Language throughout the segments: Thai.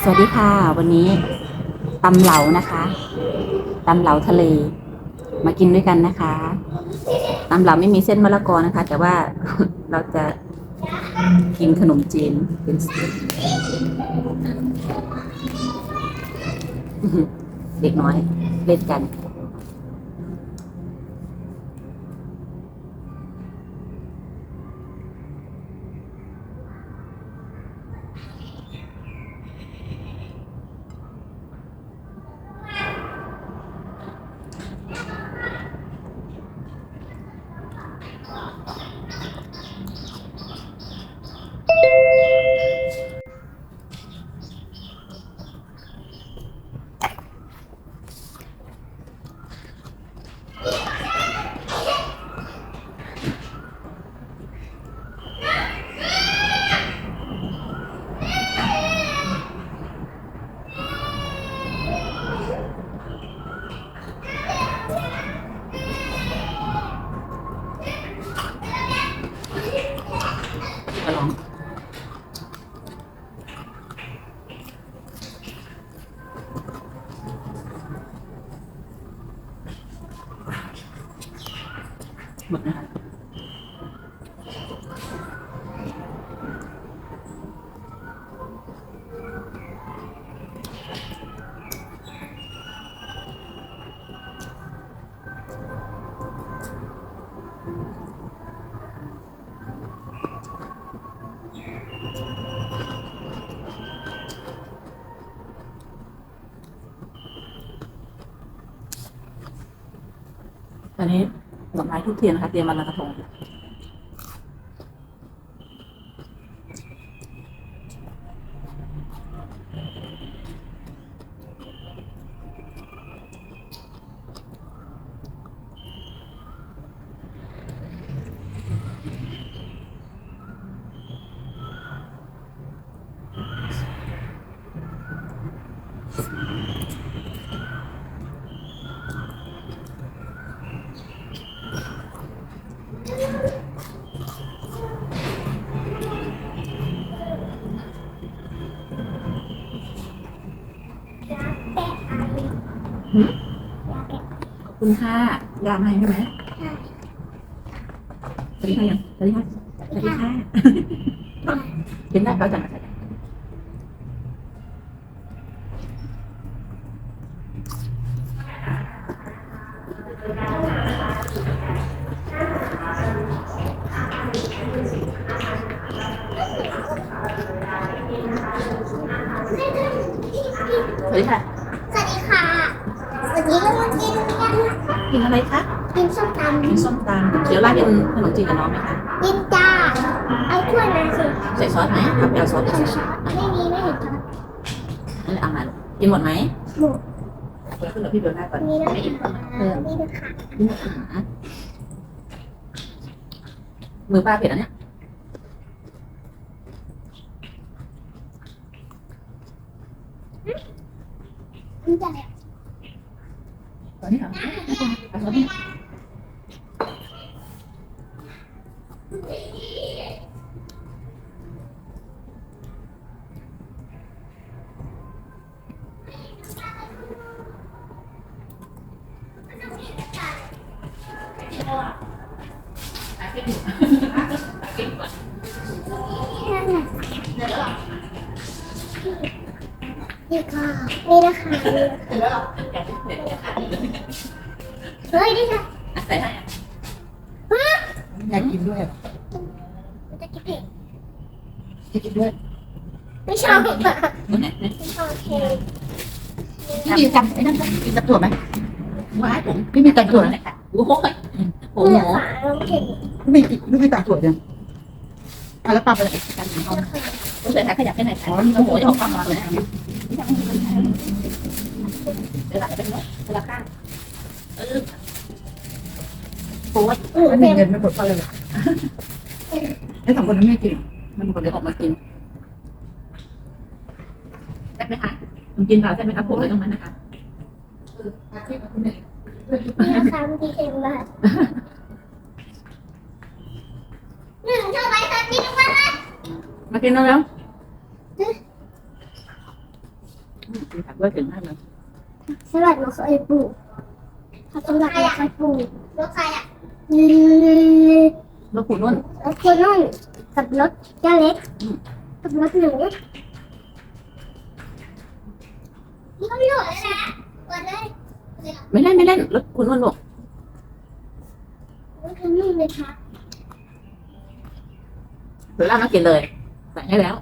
สวัสดีค่ะ วันนี้ตำเหลานะคะตำเหลาทะเล มากินด้วยกันนะคะตำเหลาไม่มีเส้นมะละกอนะคะ แต่ว่าเราจะกินขนมจีนเป็นเส้นอื้อหือเด็กน้อยเล่นกัน ดอกไม้ทุกเทียนนะคะเตรียมมานลอยกระทง คุณค่ะยามให้ใช่ไหมสวัสดีค่ะยังสวัสดีค่ะสวัสดีค่ะเห็นได้เขาจังสวัสดีค่ะ กินอะไรคะ กินส้มตำกินส้มตำเดี๋ยวราดเป็นขนมจีนกับน้องไหมคะกินจ้าเอาถ้วยมาสิใส่ซอสไหมครับเอาซอสใส่ช้อนไม่มีไม่เห็นช้อนนั่นแหละเอามากินหมดไหมหมดเดี๋ยวขึ้นเดี๋ยวพี่เบลหน้าก่อนนี่นะไม่อิ่มคะเออนี่นะคะนี่นะคะมือป้าเผ็ดอันเนี้ยนี่จะอะไรตอนนี้เหรอ เอาซอสนี่นี่ค่ะนี่นะคะ เฮ้ยนี่ค่ะอะใส่ให้อะอยากกินด้วยเหรอมันจะกินเผ็ดอยากกินด้วยไม่ชอบอะนี่ไหนนี่ไม่ชอบเผ็ดพี่มีจำไอ้นั่นปะมีตะกั่วไหมว้ายผมพี่มีตะกั่วไหมนี่ค่ะโอ้โหโอ้โหเนื้อฝาลงเผ็ดพี่มีพี่มีตะกั่วยังอะแล้วปลาไปไหนการกินนี่เขานะคะต้องใส่ขาขยับให้หน่อยค่ะโอ้โหจะออกความร้อนเลยนะเดี๋ยวหลังจะเป็นคนละข้างเออ โอ้ยอืมไม่มีเผ็ดเงินไม่หมดก็เลยไอ้สองคนนั้นไม่กิน มันคนเดียวออกมากินแซ่บไหมคะคุณกินเปล่าแซ่บไหมคะผมเลยตรงนั้นนะคะนี่นะคะมันดีเค็มมากหนึ่งชอบไหมคะกินมามากินแล้วแล้วกินผักด้วยถึงมากเลยสลัดมะเขือปลูกผักสลัดมะเขือปลูกรถใครอะ รถปูนุ่นรถคนนุ่นกับรถเจ้าเล็กกับรถหนูนี่ก็ไม่รู้เลยนะเปิดเลยไม่เล่นไม่เล่นรถปูนุ่นลูกรถคนนุ่นเลยค่ะเดี๋ยวเรามากินเลยใส่ให้แล้ว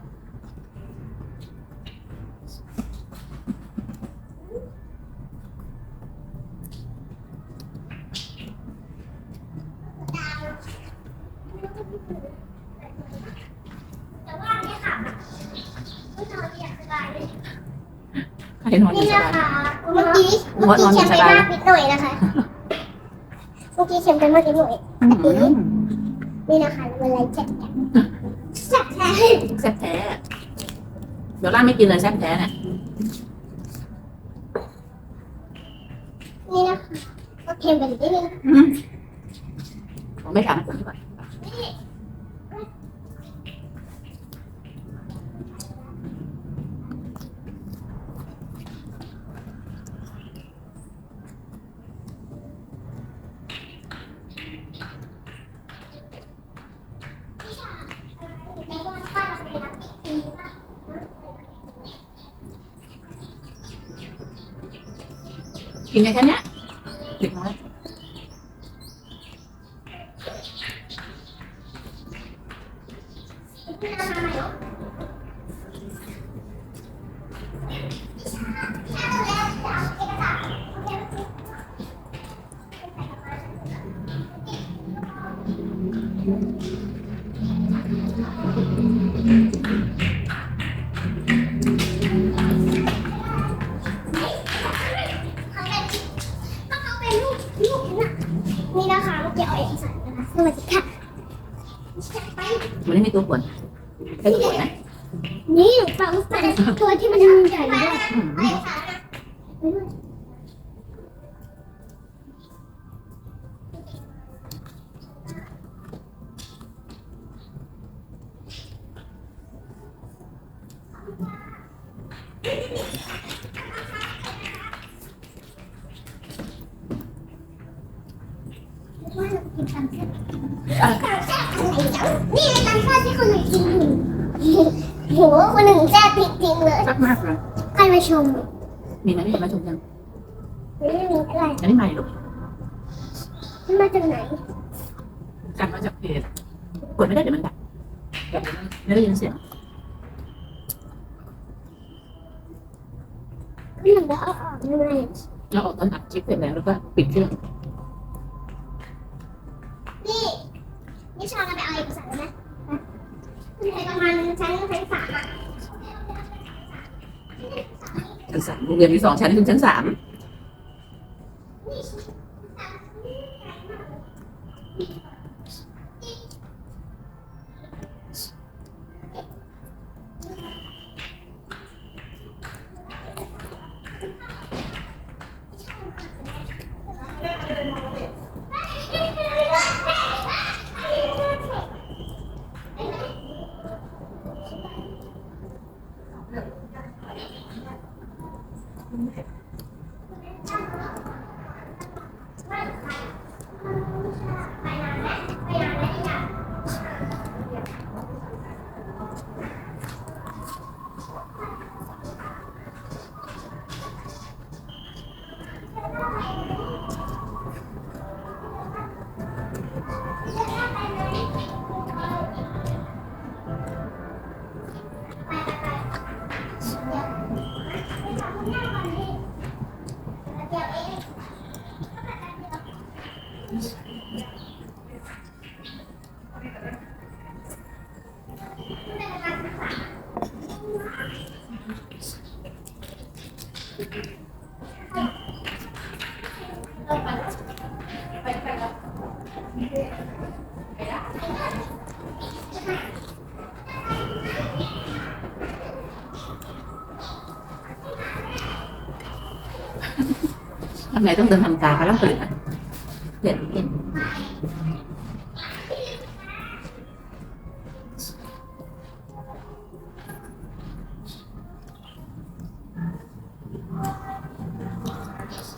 แต่ว่าเนี่ยค่ะก็นอนอย่างสบายเลย ใครนอนอนี่ยู่สนะบายคะเมื่อกี้เมื่อกี้เข็มไปมากนิดหน่อยนะคะ เมื่อกี้เข็มไปมากนิดหน่อย อืมนี่นะคะเวลาแจ๊กแจ๊กแจ๊กแซ่บแท้เดี๋ยวล่าไม่กินเลยแซ่บแท้เนี่ยนี่นะคะก็เค็มไปนิดนึงอืมผมไม่ถามผมดีกว่า ในวันป้าเราไปรับปีป้า กินกันแค่ มันไม่มีตัวขวนแค่ตัวขวนนะนี่ปลาลูกปลาตัวที่มันใหญ่ด้วยอืม ว่าเรากินตำแซ่บตำแซ่บอะไรอย่างนี่ตำแซ่บที่คนหนึ่งกินอยู่โหคนหนึ่งแซ่บจริงๆเลยแซ่บมากเลยใครมาชมมีไหมมีมาชมยังไม่มีอะไรอันนี้ใหม่ลูกมันมาจากไหนกันมาจากเพจกดไม่ได้เดี๋ยวมันดับเดี๋ยวมันไม่ได้ยินเสียงก็หนึ่งแล้วเอาออกยังไงเราออกตอนอัดคลิปเสร็จแล้วแล้วก็ปิดเครื่อง นี่ชอบเราไปเอาเอกสารไหมไปประมาณชั้นชั้นสามอะชั้นสามโรงเรียนมีสองชั้นขึ้นชั้นสาม ทำไงต้องเดินทำตาเขาแล้วตื่นนะเด็ดเด็ด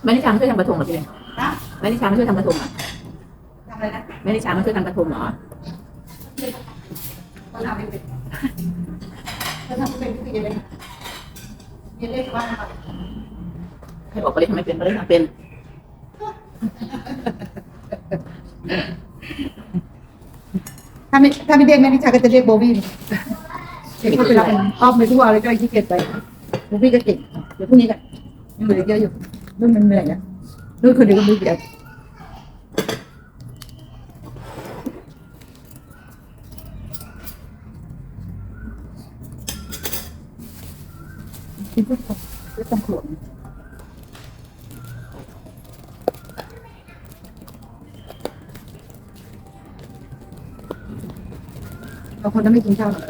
แม่นิชามาช่วยทำกระทงหรอพี่ แม่นิชามาช่วยทำกระทงเหรอทำอะไรนะแม่นิชามาช่วยทำกระทงเหรอเขาทำไม่เป็นเขาทำไม่เป็นก็คือยังไงเรียนเลขว่าอะไรให้บอกไปเลยทำไมเป็นไปเลยทำเป็นถ้าไม่ถ้าไม่เรียกแม่นิชาก็จะเรียกโบบี้เด็กก็ไปรับอ้อมไปทั่วเลยก็ขี้เกียจไปโบบี้ก็เก่งเดี๋ยวพรุ่งนี้กันยังเหลือเยอะอยู่นุ่นมันเหนื่อยนะ นุ่นคนเดียวก็ไม่เกียจกินทุกคนไม่ต้องขวดบางคนก็ไม่กินข้าวหรอก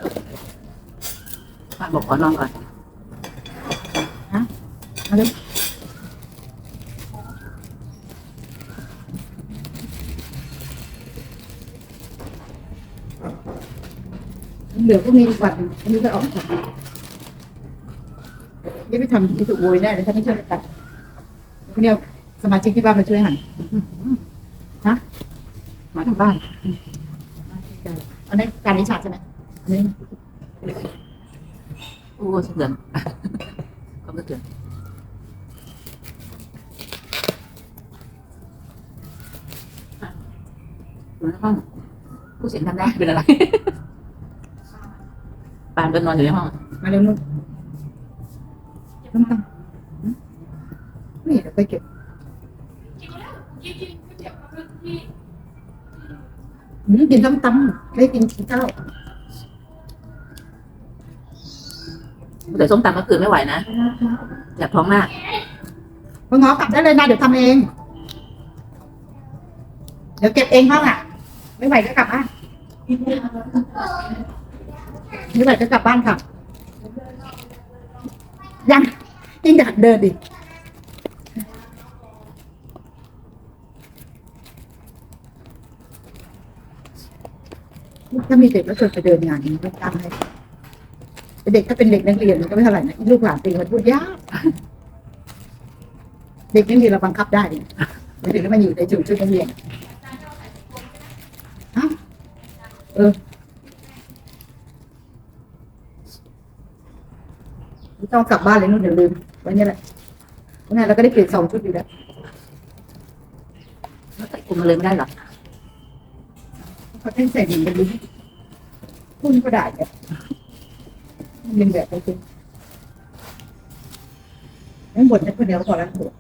ป้าบอกขอนอนก่อน เอาเลยเหลือพวกนี้อีกวันหนึ่งอันนี้ก็ออกจากนี่ไปทำที่ถูกโวยแน่เลยถ้าไม่ช่วยกันตัดพวกเนี้ยสมาชิกที่บ้านมาช่วยหั่นฮะมาทางบ้านอันนี้การนิชาใช่ไหมอันนี้โอ้สะเทือนก็สะเทือนอยู่ในห้องผู้เสียงทำได้เป็นอะไร ปานก็นอนอยู่ในห้อง มาเร็วนุ่นน้ำตาลนี่เดี๋ยวไปเก็บอืมกินส้มตำไม่กินข้าวแต่ส้มตำเมื่อคืนไม่ไหวนะแสบท้องมากพ่อง้อกลับได้เลยนะเดี๋ยวทำเอง เดี๋ยวเก็บเองห้องอะ ไม่ไหวก็กลับบ้าน ไม่ไหวก็กลับบ้านค่ะ ยังยังอยากเดินอีกถ้ามีเด็กแล้วชวนไปเดินงานนี้ก็ตามให้เด็กถ้าเป็นเด็กนักเรียนมันก็ไม่เท่าไหร่นะลูกหลานตีมันพูดยากเด็กนักเรียนเราบังคับได้เนี่ยเด็กก็มาอยู่ในจุดชุดนักเรียนฮะเออ ไม่ต้องกลับบ้านเลยนู่นเดี๋ยวลืมไว้เนี่ยแหละวันนี้เราก็ได้เปลี่ยนสองชุดอยู่แล้วแล้วใส่คุมมาเลยไม่ได้หรอเขาให้ใส่ดินกันดิพุ่นก็ได้เนี่ยมันเป็นแบบไปสิงั้นบทนั้นคนเดียวก็พอแล้วบท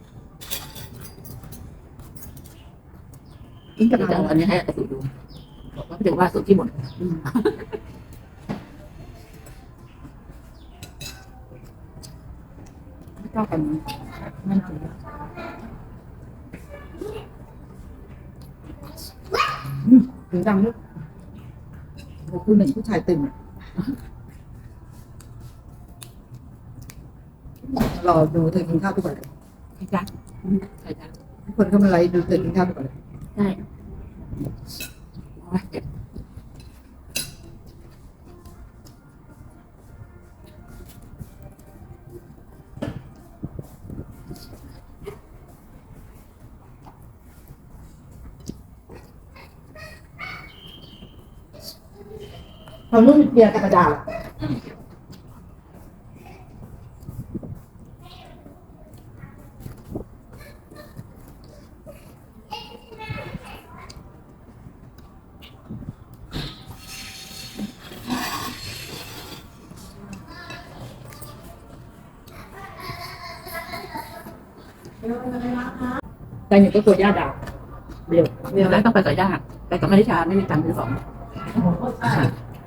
กินกับเดี๋ยวจะเราเอาอันนี้ให้อสุดูบอกว่าเดี๋ยวว่าสุที่หมด ไม่ต้องกันนั่นคืออืมถึงดังลูกโอ้คือหนึ่งผู้ชายตื่นอะรอดูเธอกินข้าวทุกวันเลยใช่จ้ะใช่จ้ะทุกคนเข้ามาไลฟ์ดูเธอกินข้าวทุกวันเลยใช่ เจ็บเราลูกเบียร์ธรรมดาเหรอแต่หนูก็กลัวย่าด่าเดี๋ยวเดี๋ยวแล้วต้องไปกับย่าไปกับแม่นิชาไม่มีตังค์ซื้อของ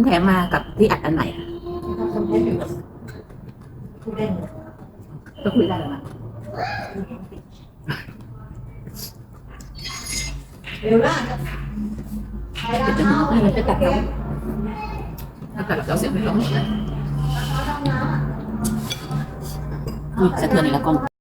นแถมมากับที่อัดอันใหม่ะก็คุยได้แล้วนะเร็วล่ะจะจะให้มันไปตัดเราถ้าตัดเราเสียงไม่ร้องเลยอุ้ยสะเทือนอีกแล้วกล้อง